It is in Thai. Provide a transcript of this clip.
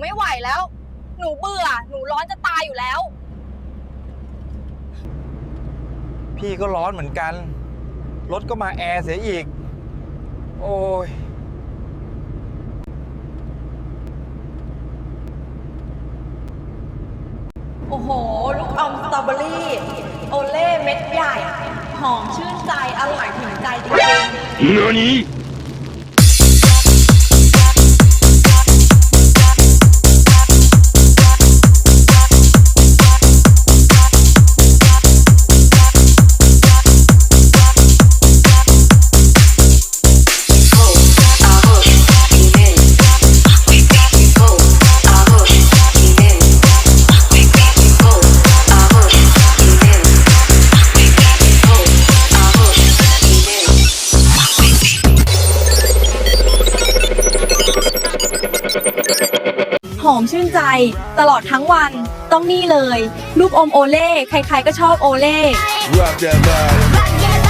ไม่ไหวแล้ว หนูเบื่อ หนูร้อนจะตายอยู่แล้ว พี่ก็ร้อนเหมือนกัน รถก็มาแอร์เสียอีก โอ้ย โอ้โห ลูกอมสตรอเบอรี่ โอเล่เม็ดใหญ่ หอมชื่นใจ อร่อยถึงใจจริง何ๆห อมชื่นใจ ตลอดทั้งวันต้องนี่เลย ลูกอมโอเล่ ใครๆก็ชอบโอเล่ Rock that body